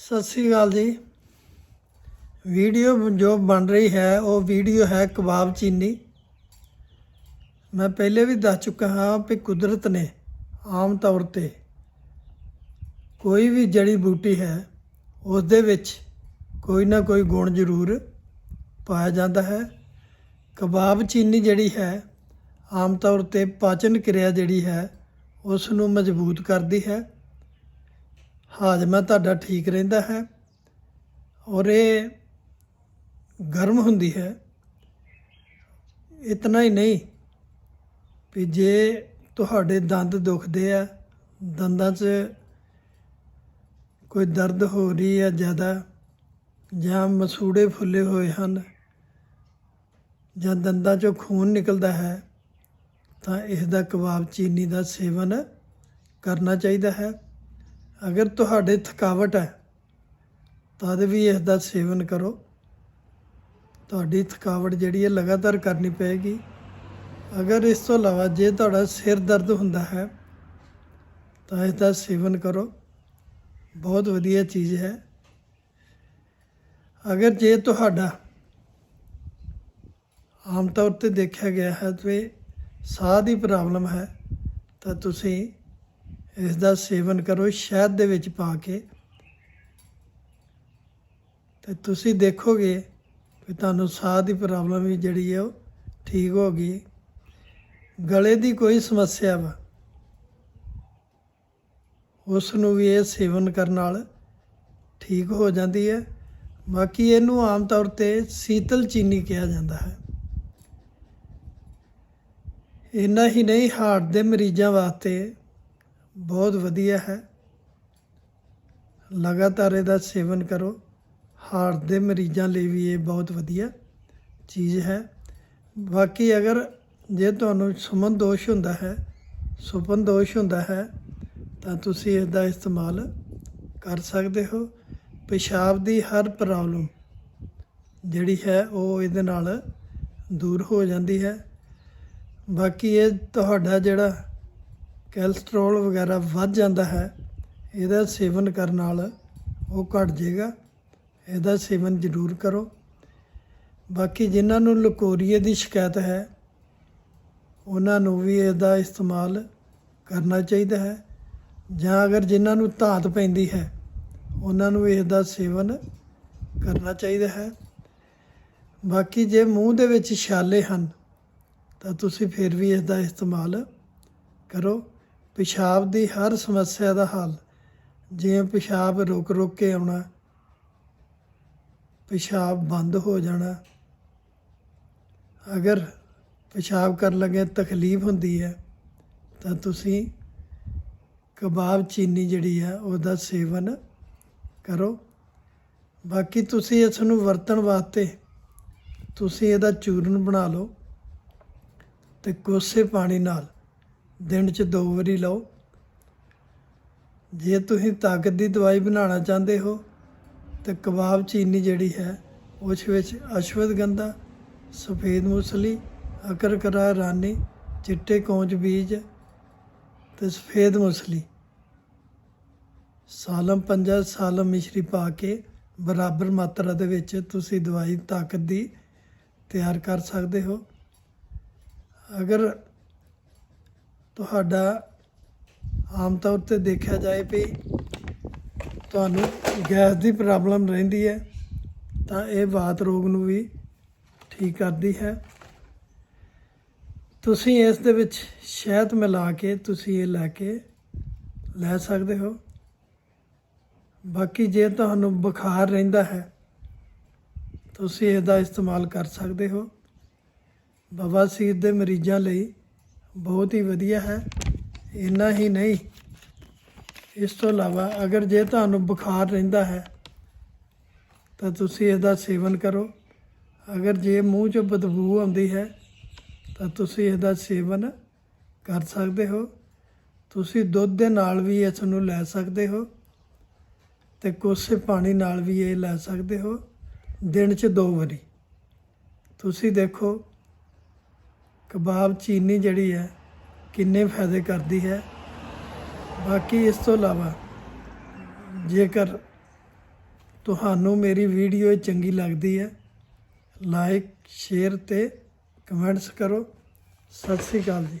ਸਤਿ ਸ੍ਰੀ ਅਕਾਲ ਜੀ। ਵੀਡੀਓ ਜੋ ਬਣ ਰਹੀ ਹੈ, ਉਹ ਵੀਡੀਓ ਹੈ ਕਬਾਬ ਚੀਨੀ। ਮੈਂ ਪਹਿਲੇ ਵੀ ਦੱਸ ਚੁੱਕਾ ਹਾਂ ਕਿ ਕੁਦਰਤ ਨੇ ਆਮ ਤੌਰ ਤੇ ਕੋਈ ਵੀ ਜੜੀ ਬੂਟੀ ਹੈ ਉਸ ਦੇ ਵਿੱਚ ਕੋਈ ਨਾ ਕੋਈ ਗੁਣ ਜ਼ਰੂਰ ਪਾਇਆ ਜਾਂਦਾ ਹੈ। ਕਬਾਬ ਚੀਨੀ ਜਿਹੜੀ ਹੈ, ਆਮ ਤੌਰ ਤੇ ਪਾਚਨ ਕਿਰਿਆ ਜਿਹੜੀ ਹੈ ਉਸ ਨੂੰ ਮਜ਼ਬੂਤ ਕਰਦੀ ਹੈ। ਹਾਜ਼ਮਾ ਤੁਹਾਡਾ ਠੀਕ ਰਹਿੰਦਾ ਹੈ। ਔਰ ਇਹ ਗਰਮ ਹੁੰਦੀ ਹੈ। ਇਤਨਾ ਹੀ ਨਹੀਂ ਵੀ ਜੇ ਤੁਹਾਡੇ ਦੰਦ ਦੁਖਦੇ ਆ, ਦੰਦਾਂ 'ਚ ਕੋਈ ਦਰਦ ਹੋ ਰਹੀ ਹੈ ਜ਼ਿਆਦਾ, ਜਾਂ ਮਸੂੜੇ ਫੁੱਲੇ ਹੋਏ ਹਨ, ਜਾਂ ਦੰਦਾਂ 'ਚੋਂ ਖੂਨ ਨਿਕਲਦਾ ਹੈ, ਤਾਂ ਇਸ ਦਾ ਕਬਾਬ ਚੀਨੀ ਦਾ ਸੇਵਨ ਕਰਨਾ ਚਾਹੀਦਾ ਹੈ। ਅਗਰ ਤੁਹਾਡੇ ਥਕਾਵਟ ਹੈ, ਤਦ ਵੀ ਇਸ ਦਾ ਸੇਵਨ ਕਰੋ। ਤੁਹਾਡੀ ਥਕਾਵਟ ਜਿਹੜੀ ਹੈ ਲਗਾਤਾਰ ਕਰਨੀ ਪਏਗੀ। ਅਗਰ ਇਸ ਤੋਂ ਇਲਾਵਾ ਜੇ ਤੁਹਾਡਾ ਸਿਰ ਦਰਦ ਹੁੰਦਾ ਹੈ, ਤਾਂ ਇਸ ਦਾ ਸੇਵਨ ਕਰੋ। ਬਹੁਤ ਵਧੀਆ ਚੀਜ਼ ਹੈ। ਅਗਰ ਜੇ ਤੁਹਾਡਾ ਆਮ ਤੌਰ ਤੇ ਦੇਖਿਆ ਗਿਆ ਹੈ ਕਿ ਸਾਹ ਦੀ ਪ੍ਰੋਬਲਮ ਹੈ, ਤਾਂ ਤੁਸੀਂ ਇਸ ਦਾ ਸੇਵਨ ਕਰੋ, ਸ਼ਹਿਦ ਦੇ ਵਿੱਚ ਪਾ ਕੇ। ਤੇ ਤੁਸੀਂ ਦੇਖੋਗੇ ਕਿ ਤੁਹਾਨੂੰ ਸਾਹ ਦੀ ਪ੍ਰੋਬਲਮ ਵੀ ਜਿਹੜੀ ਹੈ ਉਹ ਠੀਕ ਹੋ ਗਈ। ਗਲੇ ਦੀ ਕੋਈ ਸਮੱਸਿਆ ਵਾ ਉਸ ਨੂੰ ਵੀ ਇਹ ਸੇਵਨ ਕਰਨ ਨਾਲ ਠੀਕ ਹੋ ਜਾਂਦੀ ਹੈ। ਬਾਕੀ ਇਹਨੂੰ ਆਮ ਤੌਰ ਤੇ ਸੀਤਲ ਚੀਨੀ ਕਿਹਾ ਜਾਂਦਾ ਹੈ। ਇੰਨਾ ਹੀ ਨਹੀਂ, ਹਾਰਟ ਦੇ ਮਰੀਜ਼ਾਂ ਵਾਸਤੇ ਬਹੁਤ ਵਧੀਆ ਹੈ। ਲਗਾਤਾਰ ਇਹਦਾ ਸੇਵਨ ਕਰੋ। ਹਾਰਟ ਦੇ ਮਰੀਜ਼ਾਂ ਲਈ ਵੀ ਇਹ ਬਹੁਤ ਵਧੀਆ ਚੀਜ਼ ਹੈ। ਬਾਕੀ ਅਗਰ ਜੇ ਤੁਹਾਨੂੰ ਸੁਮਨ ਦੋਸ਼ ਹੁੰਦਾ ਹੈ, ਸੁਪਨ ਦੋਸ਼ ਹੁੰਦਾ ਹੈ, ਤਾਂ ਤੁਸੀਂ ਇਸ ਦਾ ਇਸਤੇਮਾਲ ਕਰ ਸਕਦੇ ਹੋ। ਪਿਸ਼ਾਬ ਦੀ ਹਰ ਪ੍ਰੋਬਲਮ ਜਿਹੜੀ ਹੈ, ਉਹ ਇਹਦੇ ਨਾਲ ਦੂਰ ਹੋ ਜਾਂਦੀ ਹੈ। ਬਾਕੀ ਇਹ ਤੁਹਾਡਾ ਜਿਹੜਾ ਕੈਲਸਟ੍ਰੋਲ ਵਗੈਰਾ ਵੱਧ ਜਾਂਦਾ ਹੈ, ਇਹਦਾ ਸੇਵਨ ਕਰਨ ਨਾਲ ਉਹ ਘਟ ਜਾਏਗਾ। ਇਹਦਾ ਸੇਵਨ ਜ਼ਰੂਰ ਕਰੋ। ਬਾਕੀ ਜਿਨ੍ਹਾਂ ਨੂੰ ਲਕੋਰੀਏ ਦੀ ਸ਼ਿਕਾਇਤ ਹੈ, ਉਹਨਾਂ ਨੂੰ ਵੀ ਇਹਦਾ ਇਸਤੇਮਾਲ ਕਰਨਾ ਚਾਹੀਦਾ ਹੈ। ਜਾਂ ਅਗਰ ਜਿਨ੍ਹਾਂ ਨੂੰ ਧਾਤ ਪੈਂਦੀ ਹੈ, ਉਹਨਾਂ ਨੂੰ ਇਸ ਸੇਵਨ ਕਰਨਾ ਚਾਹੀਦਾ ਹੈ। ਬਾਕੀ ਜੇ ਮੂੰਹ ਦੇ ਵਿੱਚ ਛਾਲੇ ਹਨ, ਤਾਂ ਤੁਸੀਂ ਫਿਰ ਵੀ ਇਸ ਦਾ ਇਸਤੇਮਾਲ ਕਰੋ। ਪਿਸ਼ਾਬ ਦੀ ਹਰ ਸਮੱਸਿਆ ਦਾ ਹੱਲ। ਜਿਵੇਂ ਪਿਸ਼ਾਬ ਰੁਕ ਰੁਕ ਕੇ ਆਉਣਾ, ਪਿਸ਼ਾਬ ਬੰਦ ਹੋ ਜਾਣਾ। ਅਗਰ ਪਿਸ਼ਾਬ ਕਰਨ ਲੱਗੇ ਤਕਲੀਫ ਹੁੰਦੀ ਹੈ, ਤਾਂ ਤੁਸੀਂ ਕਬਾਬ ਚੀਨੀ ਜਿਹੜੀ ਆ ਉਹਦਾ ਸੇਵਨ ਕਰੋ। ਬਾਕੀ ਤੁਸੀਂ ਇਸ ਨੂੰ ਵਰਤਣ ਵਾਸਤੇ ਤੁਸੀਂ ਇਹਦਾ ਚੂਰਨ ਬਣਾ ਲਓ ਤੇ ਕੋਸੇ ਪਾਣੀ ਨਾਲ ਦਿਨ 'ਚ ਦੋ ਵਾਰੀ ਲਓ। ਜੇ ਤੁਸੀਂ ਤਾਕਤ ਦੀ ਦਵਾਈ ਬਣਾਉਣਾ ਚਾਹੁੰਦੇ ਹੋ, ਤਾਂ ਕਬਾਬ ਚੀਨੀ ਜਿਹੜੀ ਹੈ, ਉਸ ਵਿੱਚ ਅਸ਼ਵਗੰਧਾ ਸਫੇਦ ਮੂਸਲੀ, ਅਕਰਕਰਾ, ਰਾਨੀ, ਚਿੱਟੇ ਕੌਂਚ ਬੀਜ ਤੇ ਸਫੇਦ ਮੂਸਲੀ। ਸਾਲਮ ਪੰਜਾ ਸਾਲਮ ਮਿਸ਼ਰੀ ਪਾ ਕੇ ਬਰਾਬਰ ਮਾਤਰਾ ਦੇ ਵਿੱਚ ਤੁਸੀਂ ਦਵਾਈ ਤਾਕਤ ਦੀ ਤਿਆਰ ਕਰ ਸਕਦੇ ਹੋ। ਅਗਰ ਤੁਹਾਡਾ ਆਮ ਤੌਰ ਤੇ ਦੇਖਿਆ ਜਾਏ ਵੀ ਤੁਹਾਨੂੰ ਗੈਸ ਦੀ ਪ੍ਰੋਬਲਮ ਰਹਿੰਦੀ ਹੈ, ਤਾਂ ਇਹ ਬਾਤ ਰੋਗ ਨੂੰ ਵੀ ਠੀਕ ਕਰਦੀ ਹੈ। ਤੁਸੀਂ ਇਸ ਦੇ ਵਿੱਚ ਸ਼ਹਿਦ ਮਿਲਾ ਕੇ ਤੁਸੀਂ ਇਹ ਲੈ ਕੇ ਲੈ ਸਕਦੇ ਹੋ। ਬਾਕੀ ਜੇ ਤੁਹਾਨੂੰ ਬੁਖਾਰ ਰਹਿੰਦਾ ਹੈ, ਤੁਸੀਂ ਇਹਦਾ ਇਸਤੇਮਾਲ ਕਰ ਸਕਦੇ ਹੋ। ਬਵਾਸੀਰ ਦੇ ਮਰੀਜ਼ਾਂ ਲਈ ਬਹੁਤ ਹੀ ਵਧੀਆ ਹੈ। ਇੰਨਾ ਹੀ ਨਹੀਂ। ਇਸ ਤੋਂ ਇਲਾਵਾ ਅਗਰ ਜੇ ਤੁਹਾਨੂੰ ਬੁਖਾਰ ਰਹਿੰਦਾ ਹੈ, ਤਾਂ ਤੁਸੀਂ ਇਹਦਾ ਸੇਵਨ ਕਰੋ। ਅਗਰ ਜੇ ਮੂੰਹ 'ਚ ਬਦਬੂ ਆਉਂਦੀ ਹੈ, ਤਾਂ ਤੁਸੀਂ ਇਹਦਾ ਸੇਵਨ ਕਰ ਸਕਦੇ ਹੋ। ਤੁਸੀਂ ਦੁੱਧ ਦੇ ਨਾਲ ਵੀ ਇਸ ਨੂੰ ਲੈ ਸਕਦੇ ਹੋ ਤੇ ਕੋਸੇ ਪਾਣੀ ਨਾਲ ਵੀ ਇਹ ਲੈ ਸਕਦੇ ਹੋ। ਦਿਨ 'ਚ ਦੋ ਵਾਰੀ। ਤੁਸੀਂ ਦੇਖੋ ਕਬਾਬ ਚੀਨੀ ਜਿਹੜੀ ਹੈ, ਕਿੰਨੇ ਫਾਇਦੇ ਕਰਦੀ ਹੈ। ਬਾਕੀ ਇਸ ਤੋਂ ਇਲਾਵਾ ਜੇਕਰ ਤੁਹਾਨੂੰ ਮੇਰੀ ਵੀਡੀਓ ਚੰਗੀ ਲੱਗਦੀ ਹੈ, ਲਾਈਕ, ਸ਼ੇਅਰ ਤੇ ਕਮੈਂਟਸ ਕਰੋ। ਸਤਿ ਸ੍ਰੀ ਅਕਾਲ ਜੀ।